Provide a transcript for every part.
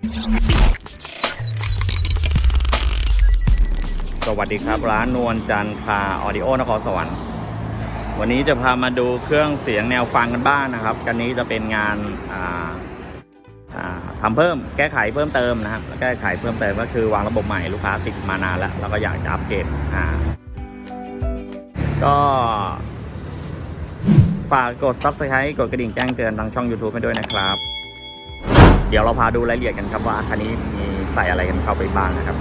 สวัสดีครับร้านนวลจันทราออดิโอนครสวรรค์ วันนี้จะพามาดูเครื่องเสียงแนวฟังกันบ้างนะครับ กันนี้จะเป็นงานอ่าอ่าทำเพิ่มแก้ไขเพิ่มเติมนะครับแก้ไขเพิ่มเติมก็คือวางระบบใหม่ลูกค้าติดมานานแล้วแล้วก็อยากจะอัปเกรดก็ฝากกด Subscribe กดกระดิ่งแจ้งเตือนทางช่อง YouTube ให้ด้วยนะครับ เดี๋ยวเราพาดูรายละเอียดกันครับว่าคันนี้มีใส่อะไรกันเข้าไปบ้างนะครับ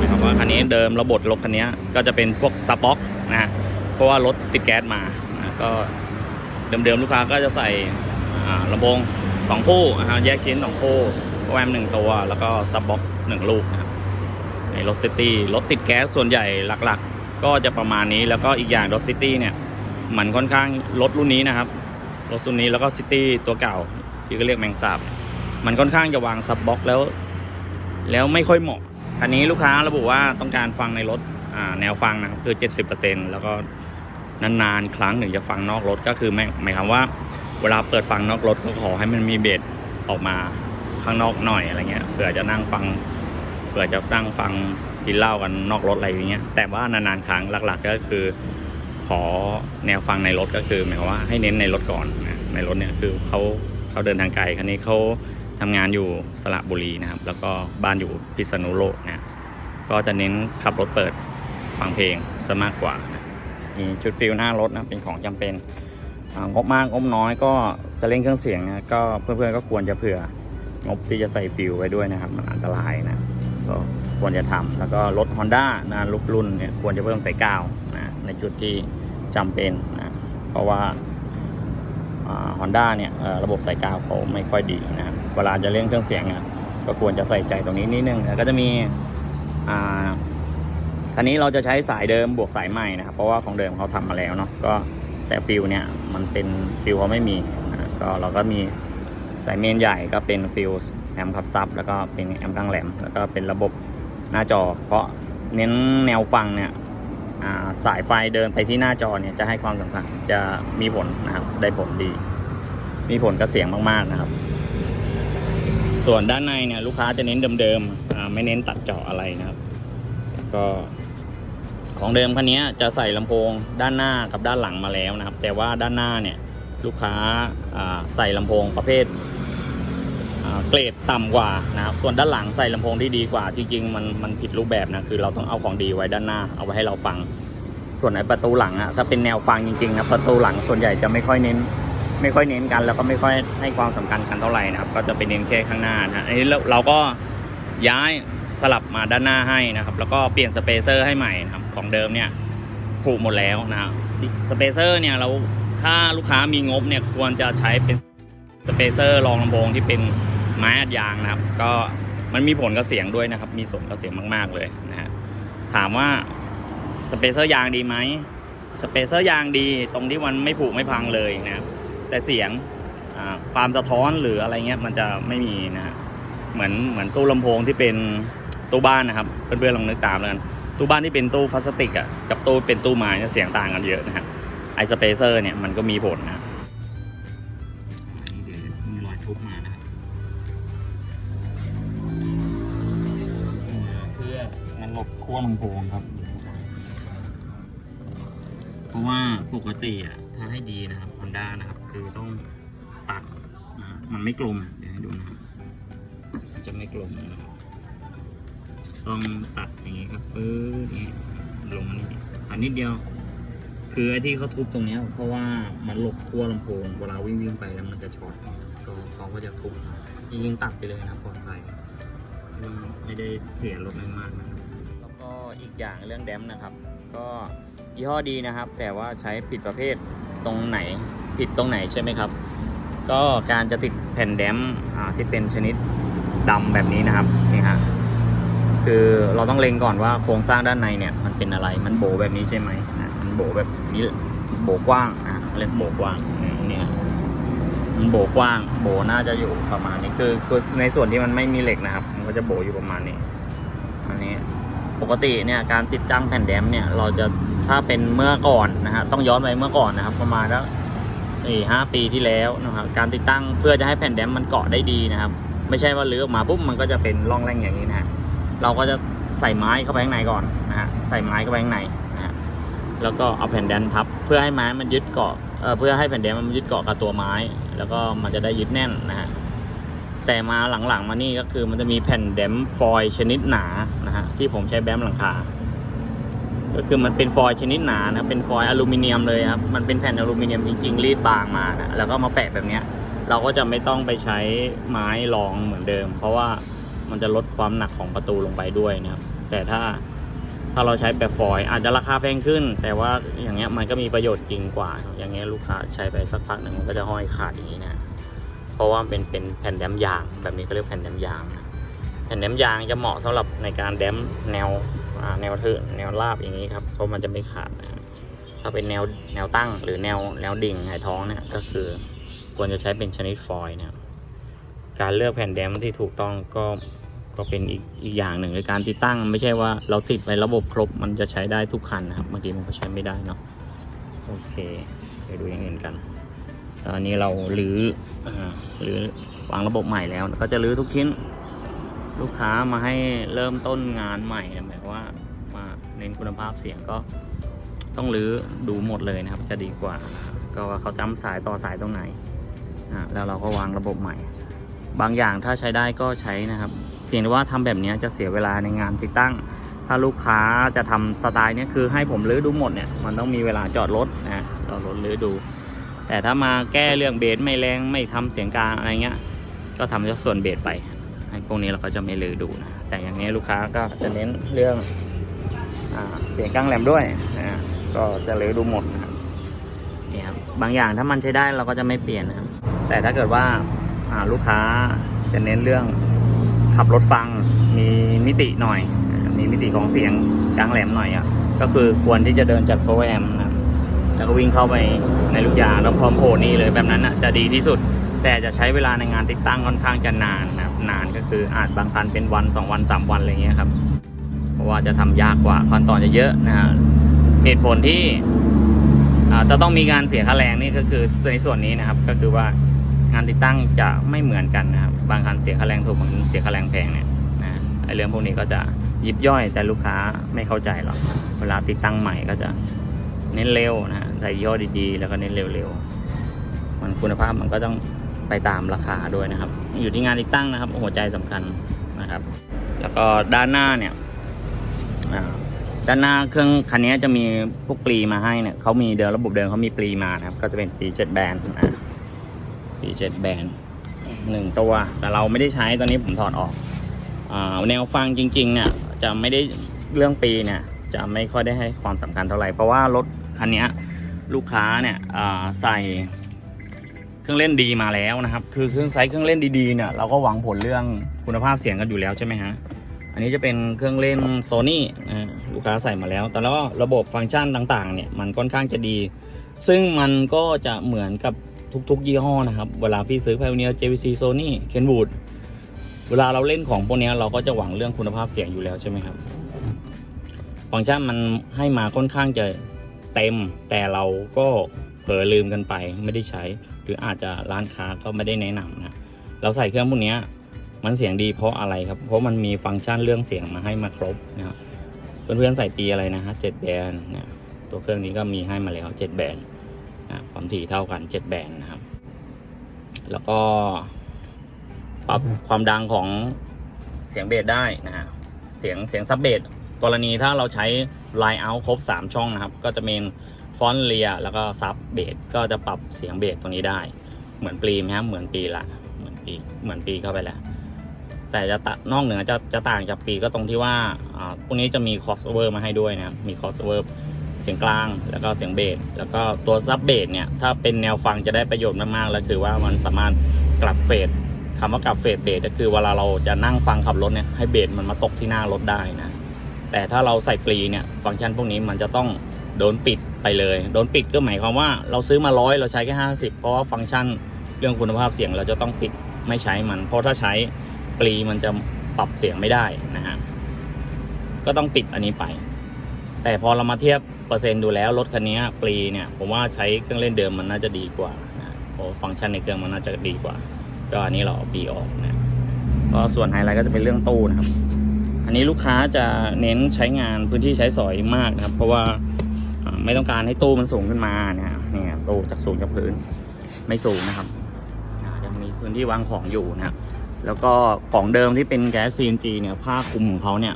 นะครับว่าคันนี้เดิมระบบรถคันนี้ก็จะเป็นพวกซับบ็อกนะเพราะว่ารถติดแก๊สมานะก็เดิมๆลูกค้าก็จะใส่ลำโพงสองคู่นะฮะแยกชิ้นสองคู่แวมหนึ่งตัว แล้วก็ซับบ็อกหนึ่งลูกนะครับในรถซิตี้รถติดแก๊สส่วนใหญ่หลักๆ ก็จะประมาณนี้แล้วก็อีกอย่างรถซิตี้เนี่ยมันค่อนข้างรถรุ่นนี้นะครับรถรุ่นนี้แล้วก็ซิตี้ตัวเก่า ที่ก็เรียกแมงสาบ มันค่อนข้างจะวางซับบ็อกแล้ว แล้วไม่ค่อยเหมาะคันนี้ลูกค้าระบุว่าต้องการฟังในรถแนวฟังนะครับคือ 70%แล้วก็นานๆครั้งถึงจะฟังนอกรถก็คือไม่หมายความว่า เวลาเปิดฟังนอกรถก็ขอให้มันมีเบสออกมาข้างนอกหน่อยอะไรเงี้ยเผื่อจะนั่งฟังเผื่อจะนั่งฟังกินเหล้ากันนอกรถอะไรอย่างเงี้ยแต่ว่านานๆครั้งหลัก ๆ ก็คือ ขอแนวฟังในรถก็คือหมายความว่าให้เน้นในรถก่อนนะในรถเนี่ยคือเขา เขาเดินทางไกลคันนี้เขาทำงานอยู่สระบุรีนะครับ แล้วก็บ้านอยู่พิษณุโลกนะก็จะเน้นขับรถเปิดฟังเพลงซะมากกว่านะมีชุดฟิลหน้ารถนะเป็นของจำเป็นงบมากงบน้อยก็จะเล่นเครื่องเสียงนะก็เพื่อนๆก็ควรจะเผื่องบที่จะใส่ฟิลไว้ด้วยนะครับมันอันตรายนะก็ควรจะทำแล้วก็รถ Honda นะลุกรุ่นเนี่ยควรจะเพิ่มใส่กาวนะในจุดที่จำเป็นนะเพราะว่า ฮอนด้าเนี่ยระบบใส่กาวเขาไม่ค่อยดีนะครับเวลาจะเล่นเครื่องเสียงเนี่ยก็ควรจะใส่ใจตรงนี้นิดนึงแล้วก็จะมีอ่าคันนี้เราจะใช้สายเดิมบวกสายใหม่นะครับ เพราะว่าของเดิมเขาทำมาแล้วเนาะก็แต่ฟิลเนี่ยมันเป็นฟิลเขาไม่มีนะก็เราก็มีสายเมนใหญ่ก็เป็นฟิลแอมป์ขับซับแล้วก็เป็นแอมป์กลางแหลม แล้วก็เป็นระบบหน้าจอ เพราะเน้นแนวฟังเนี่ย สายไฟเดินไปที่หน้าจอเนี่ยจะให้ความสำคัญจะมีผลนะครับได้ผลดี มีผลกับเสียงมากๆนะครับ ส่วนด้านในเนี่ยลูกค้าจะเน้นเดิมๆไม่เน้นตัดเจาะอะไรนะครับ ก็ของเดิมคันนี้จะใส่ลำโพงด้านหน้ากับด้านหลังมาแล้วนะครับ แต่ว่าด้านหน้าเนี่ยลูกค้าใส่ลำโพงประเภท เกรดต่ำกว่านะครับส่วนด้านหลังใส่ลำโพงที่ดีกว่า จริงๆมันมันผิดรูปแบบนะคือเราต้องเอาของดีไว้ด้านหน้า เอาไว้ให้เราฟัง ส่วนไอ้ประตูหลังอะถ้าเป็นแนวฟังจริงๆนะประตูหลังส่วนใหญ่จะไม่ค่อยเน้น ไม่ค่อยเน้นกัน แล้วก็ไม่ค่อยให้ความสำคัญกันเท่าไหร่นะครับ ก็จะไปเน้นแค่ข้างหน้านะอันนี้เราเราก็ย้ายสลับมาด้านหน้าให้นะครับ แล้วก็เปลี่ยนสเปเซอร์ให้ใหม่นะครับของเดิมเนี่ยผูกหมดแล้วนะครับสเปเซอร์เนี่ยเราถ้าลูกค้ามีงบเนี่ยควรจะใช้เป็นสเปเซอร์รองลำโพงที่เป็น ไม้อัดยางนะครับ ก็มันมีผลกับเสียงด้วยนะครับ มีส่วนกับเสียงมาก ๆเลยนะฮะถามว่าสเปเซอร์ยางดีไหมสเปเซอร์ยางดีตรงที่มันไม่ผุไม่พังเลยนะครับแต่เสียงความสะท้อนหรืออะไรเงี้ยมันจะไม่มีนะเหมือนเหมือนตู้ลำโพงที่เป็นตู้บ้านนะครับเพื่อนๆลองนึกตามแล้วกันตู้บ้านที่เป็นตู้พลาสติกอะกับตู้เป็นตู้ไม้เนี่ยเสียงต่างกันเยอะนะฮะไอสเปเซอร์เนี่ยมันก็มีผลนะ ลบขั้วลำโพงครับ เพราะว่าปกติอะถ้าให้ดีนะครับ Honda นะครับ คือต้องตัดนะมันไม่กลมเดี๋ยวให้ดูนะครับจะไม่กลมนะครับต้องตัดอย่างนี้ครับปื๊ดนี่ลงนี่อันนิดเดียว คือไอ้ที่เขาทุบตรงนี้เพราะว่ามันหลบขั้วลำโพงเวลาวิ่งวิ่งไปแล้วมันจะช็อตก็เขาก็จะทุบยิงตัดไปเลยนะครับปลอดภัยไม่ไม่ได้เสียรถอะไรมากนะ กอย่างเรื่องแดมนะครับ ก็ยี่ห้อดีนะครับ แต่ว่าใช้ผิดประเภทตรงไหนผิดตรงไหนใช่ไหมครับ ก็การจะติดแผ่นแดมอ่าที่เป็นชนิดดำแบบนี้นะครับนี่ฮะคือเราต้องเล็งก่อนว่าโครงสร้างด้านในเนี่ยมันเป็นอะไรมันโบแบบนี้ใช่ไหมมันโบแบบนี้โบกว้างอะเขาเรียกโบกว้างเนี่ยมันโบกว้าง โบน่าจะอยู่ประมาณนี้คือคือในส่วนที่มันไม่มีเหล็กนะครับ มันก็จะโบอยู่ประมาณนี้อันนี้ ปกติเนี่ยการติดตั้งแผ่นแดมเนี่ยเราจะถ้าเป็นเมื่อก่อนนะฮะต้องย้อนไปเมื่อก่อนนะครับ ประมาณแล้วสี่ห้าปีที่แล้วนะครับการติดตั้งเพื่อจะให้แผ่นแดมมันเกาะได้ดีนะครับ ไม่ใช่ว่าลื้อออกมาปุ๊บมันก็จะเป็นร่องแรงอย่างนี้นะฮะเราก็จะใส่ไม้เข้าไปข้างในก่อนนะฮะใส่ไม้เข้าไปข้างในนะฮะแล้วก็เอาแผ่นแดนทับ เพื่อให้ไม้มันยึดเกาะเออเพื่อให้แผ่นแดนมันยึดเกาะกับตัวไม้ แล้วก็มันจะได้ยึดแน่นนะฮะ แต่มาหลังๆมานี่ก็คือมันจะมีแผ่นแดมฟอยชนิดหนานะฮะที่ผมใช้แบมหลังคา ก็คือมันเป็นฟอยชนิดหนานะเป็นฟอยอลูมิเนียมเลยครับมันเป็นแผ่นอลูมิเนียมจริงๆรีดบางมานะแล้วก็มาแปะแบบเนี้ย เราก็จะไม่ต้องไปใช้ไม้รองเหมือนเดิม เพราะว่ามันจะลดความหนักของประตูลงไปด้วยนะครับแต่ถ้าถ้าเราใช้แบบฟอยอาจจะราคาแพงขึ้น แต่ว่าอย่างเงี้ยมันก็มีประโยชน์จริงกว่า อย่างเงี้ยลูกค้าใช้ไปสักพักหนึ่งมันก็จะห้อยขาดอย่างนี้นะ เพราะว่าเป็นเป็นแผ่นแดมยาง แบบนี้ก็เรียกแผ่นแดมยางนะแผ่นแดมยางจะเหมาะสำหรับในการแดมแนวแนวเทินแนวราบอย่างนี้ครับเพราะมันจะไม่ขาดนะถ้าเป็นแนวแนวตั้งหรือแนวแนวดิ่งหายท้องเนี่ยก็คือควรจะใช้เป็นชนิดฟอยล์นะครับการเลือกแผ่นแดมที่ถูกต้องก็ก็เป็นอีกอีกอย่างหนึ่งในการติดตั้ง ไม่ใช่ว่าเราติดไประบบครบมันจะใช้ได้ทุกคันนะครับบางทีมันก็ใช้ไม่ได้เนาะโอเคไปดูอย่างอื่นกัน ตอนนี้เราลื้ออ่าลื้อวางระบบใหม่แล้วก็จะลื้อทุกชิ้น ลูกค้ามาให้เริ่มต้นงานใหม่หมายว่ามาเน้นคุณภาพเสียงก็ต้องลื้อดูหมดเลยนะครับ จะดีกว่า ก็ว่าเขาจำสายต่อสายตรงไหนแล้วเราก็วางระบบใหม่ บางอย่างถ้าใช้ได้ก็ใช้นะครับ เพียงแต่ว่าทำแบบนี้จะเสียเวลาในงานติดตั้ง ถ้าลูกค้าจะทำสไตล์นี้คือให้ผมลื้อดูหมดเนี่ยมันต้องมีเวลาจอดรถนะจอดรถลื้อดู แต่ถ้ามาแก้เรื่องเบสไม่แรงไม่ทำเสียงกลางอะไรเงี้ย ก็ทำเฉพาะส่วนเบสไปให้พวกนี้เราก็จะไม่ลือดูนะ แต่อย่างนี้ลูกค้าก็จะเน้นเรื่องอเสียงกลางแหลมด้วยนะก็จะลือดูหมดนะครับนี่ครับบางอย่างถ้ามันใช้ได้เราก็จะไม่เปลี่ยนนะครับ แต่ถ้าเกิดว่าลูกค้าจะเน้นเรื่องขับรถฟังมีมิติหน่อย มีมิติของเสียงกลางแหลมหน่อยอะก็คือควรที่จะเดินจากโปรแอมนะครับ แล้วก็วิ่งเข้าไปในลูกยางแล้วพร้อมโผล่นี่เลยแบบนั้นอะจะดีที่สุด แต่จะใช้เวลาในงานติดตั้งค่อนข้างจะนานนะครับนานก็คืออาจบางคันเป็นวันสองวันสามวันอะไรเงี้ยครับ เพราะว่าจะทำยากกว่าขั้นตอนจะเยอะนะฮะเหตุผลที่อ่าจะต้องมีการเสียค่าแรงนี่ก็คือในส่วนนี้นะครับ ก็คือว่างานติดตั้งจะไม่เหมือนกันนะครับ บางคันเสียค่าแรงถูกบางคันเสียค่าแรงแพงเนี่ยนะไอเรื่องพวกนี้ก็จะยิบย่อยแต่ลูกค้าไม่เข้าใจหรอกเวลาติดตั้งใหม่ก็จะ เน้นเร็วนะฮะใส่ย่อดีๆ แล้วก็เน้นเร็วๆ มันคุณภาพมันก็ต้องไปตามราคาด้วยนะครับ อยู่ที่งานติดตั้งนะครับ หัวใจสำคัญนะครับ แล้วก็ด้านหน้าเนี่ยอ่าด้านหน้าเครื่องคันนี้จะมีพวกปลีมาให้เนี่ยเขามีเดินระบบเดินเขามีปลีมานะครับ ก็จะเป็นปีเจ็ดแบนอ่าปีเจ็ดแบนหนึ่งตัว แต่เราไม่ได้ใช้ตอนนี้ผมถอดออกอ่าแนวฟังจริงๆเนี่ยจะไม่ได้เรื่องปีเนี่ยจะไม่ค่อยได้ให้ความสำคัญเท่าไหร่ เพราะว่ารถ คันนี้ลูกค้าเนี่ยใส่เครื่องเล่นดีมาแล้วนะครับ คือเครื่องไซส์เครื่องเล่นดีๆเนี่ยเราก็หวังผลเรื่องคุณภาพเสียงกันอยู่แล้วใช่ไหมฮะอันนี้จะเป็นเครื่องเล่นโซนี่นะลูกค้าใส่มาแล้ว แต่แล้วระบบฟังก์ชันต่างๆ เนี่ยมันค่อนข้างจะดี ซึ่งมันก็จะเหมือนกับทุกๆ ยี่ห้อนะครับ เวลาพี่ซื้อ Pioneer JVC Sony Kenwood เวลาเราเล่นของพวกนี้เราก็จะหวังเรื่องคุณภาพเสียงอยู่แล้วใช่ไหมครับ ฟังก์ชันมันให้มาค่อนข้างจะ เต็มแต่เราก็เผลอลืมกันไปไม่ได้ใช้ หรืออาจจะร้านค้าก็ไม่ได้แนะนำนะเราใส่เครื่องพวกนี้มันเสียงดีเพราะอะไรครับ เพราะมันมีฟังก์ชันเรื่องเสียงมาให้มาครบนะครับเพื่อนๆใส่ปีอะไรนะฮะเจ็ดแบนนะตัวเครื่องนี้ก็มีให้มาแล้วเจ็ดแบนนะความถี่เท่ากันเจ็ดแบนนะครับ แล้วก็ปรับความดังของเสียงเบสได้นะฮะเสียงเสียงซับเบสกรณีถ้าเราใช้ ไลน์เอาครบ 3 ช่องนะครับ ก็จะเป็นฟอนเลียแล้วก็ซับเบสก็จะปรับเสียงเบสตรงนี้ได้ เหมือนปรีมครับเหมือนปีละเหมือนปีเหมือนปีเข้าไปแล้ว แต่จะตะนอกเหนือจะจะต่างจากปีก็ตรงที่ว่าอ่าพวกนี้จะมีคอสเวอร์มาให้ด้วยนะครับมีคอสเวอร์เสียงกลางแล้วก็เสียงเบสแล้วก็ตัวซับเบสเนี่ยถ้าเป็นแนวฟังจะได้ประโยชน์มากๆแล้วคือว่ามันสามารถกลับเฟดคำว่ากลับเฟดเบสก็คือเวลาเราจะนั่งฟังขับรถเนี่ยให้เบสมันมาตกที่หน้ารถได้นะ แต่ถ้าเราใส่ปลีเนี่ยฟังก์ชันพวกนี้มันจะต้องโดนปิดไปเลย โดนปิดก็หมายความว่าเราซื้อมาร้อยเราใช้แค่ห้าสิบเพราะว่าฟังก์ชันเรื่องคุณภาพเสียงเราจะต้องปิดไม่ใช้มัน เพราะถ้าใช้ปลีมันจะปรับเสียงไม่ได้นะฮะก็ต้องปิดอันนี้ไป แต่พอเรามาเทียบเปอร์เซ็นต์ดูแล้วรถคันนี้ปลีเนี่ยผมว่าใช้เครื่องเล่นเดิมมันน่าจะดีกว่านะเพราะฟังก์ชันในเครื่องมันน่าจะดีกว่า ก็อันนี้เราเอาปีออกนะก็ส่วนไฮไลท์ก็จะเป็นเรื่องตู้นะครับ อันนี้ลูกค้าจะเน้นใช้งานพื้นที่ใช้สอยมากนะครับ เพราะว่าไม่ต้องการให้ตู้มันสูงขึ้นมาเนี่ยเนี่ยตู้จากสูงจากพื้นไม่สูงนะครับยังมีพื้นที่วางของอยู่นะครับแล้วก็ของเดิมที่เป็นแก๊ส CNG เนี่ยผ้าคลุมของเขาเนี่ย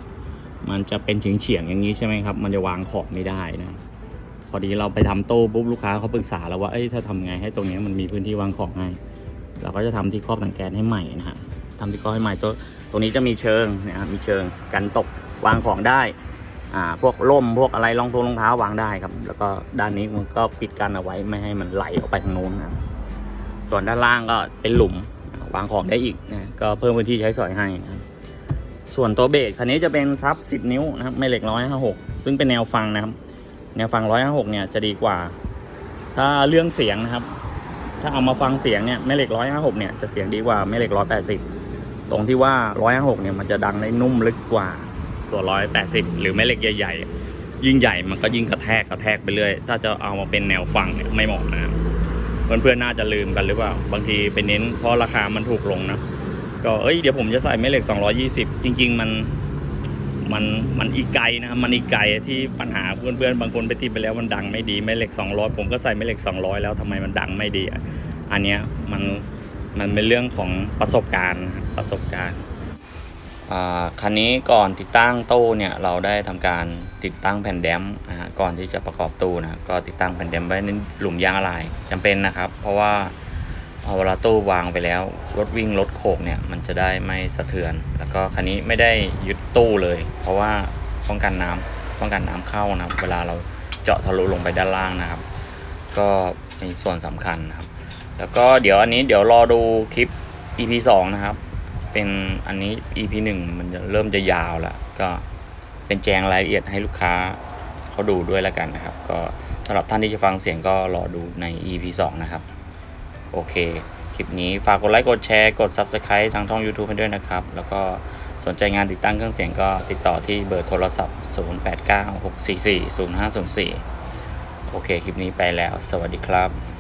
มันจะเป็นเฉียงเฉียงอย่างนี้ใช่ไหมครับ มันจะวางของไม่ได้นะ พอดีเราไปทำโต้ปุ๊บลูกค้าเขาปรึกษาเราว่าเอ้ยถ้าทำไงให้ตรงนี้มันมีพื้นที่วางของให้เราก็จะทำที่ครอบถังแก๊สให้ใหม่นะฮะทำที่ครอบให้ใหม่ตัว ตรงนี้จะมีเชิงนะครับมีเชิงกันตกวางของได้อ่าพวกล่มพวกอะไรรองทงรองเท้าวางได้ครับ แล้วก็ด้านนี้มันก็ปิดกันเอาไว้ไม่ให้มันไหลออกไปทางโน้นนะส่วนด้านล่างก็เป็นหลุมวางของได้อีกนะก็เพิ่มพื้นที่ใช้สอยให้นะส่วนตัวเบสคันนี้จะเป็นซับ 10 นิ้วนะครับไม่เหล็ก 156 ซึ่งเป็นแนวฟังนะครับ แนวฟัง 156 เนี่ยจะดีกว่า ถ้าเรื่องเสียงนะครับ ถ้าเอามาฟังเสียงเนี่ยแม่เหล็ก 156 เนี่ยจะเสียงดีกว่าแม่เหล็ก 180 ตรงที่ว่า156เนี่ยมันจะดังได้นุ่มลึกกว่า ส่วน180หรือแม่เหล็กใหญ่ๆ ยิ่งใหญ่มันก็ยิ่งกระแทกกระแทกไปเรื่อย ถ้าจะเอามาเป็นแนวฟังเนี่ยไม่เหมาะนะเพื่อนๆน่าจะลืมกันหรือเปล่า บางทีไปเน้นเพราะราคามันถูกลงนะ ก็เอ้ยเดี๋ยวผมจะใส่แม่เหล็ก 220 จริง ๆ มันมันมันอีกไกลนะครับมันอีกไกลที่ปัญหาเพื่อนๆบางคนไปติดไปแล้วมันดังไม่ดีแม่เหล็ก 200 ผมก็ใส่แม่เหล็ก 200 แล้วทำไมมันดังไม่ดี อันเนี้ยมัน มันเป็นเรื่องของประสบการณ์นะครับประสบการณ์อ่าคันนี้ก่อนติดตั้งตู้เนี่ยเราได้ทำการติดตั้งแผ่นแดมนะฮะก่อนที่จะประกอบตู้นะก็ติดตั้งแผ่นแดมไว้ในหลุมยางอะไหล่จำเป็นนะครับ เพราะว่าเอาเวลาตู้วางไปแล้วรถวิ่งรถโขกเนี่ยมันจะได้ไม่สะเทือน แล้วก็คันนี้ไม่ได้ยึดตู้เลย เพราะว่าป้องกันน้ำป้องกันน้ำเข้านะเวลาเราเจาะทะลุลงไปด้านล่างนะครับ ก็มีส่วนสำคัญนะครับ แล้วก็เดี๋ยวอันนี้เดี๋ยวรอดูคลิป EP 2 นะครับ เป็นอันนี้ EP 1 มันจะเริ่มจะยาวแล้วก็เป็นแจงรายละเอียดให้ลูกค้าเขาดูด้วยแล้วกันนะครับ ก็สำหรับท่านที่จะฟังเสียงก็รอดูใน EP 2 นะครับ โอเค คลิปนี้ฝากกดไลค์กดแชร์กด Subscribe ทางช่อง YouTube ให้ด้วยนะครับ แล้วก็สนใจงานติดตั้งเครื่องเสียงก็ติดต่อที่เบอร์โทรศัพท์ 0896440504 โอเค คลิปนี้ไปแล้ว สวัสดีครับ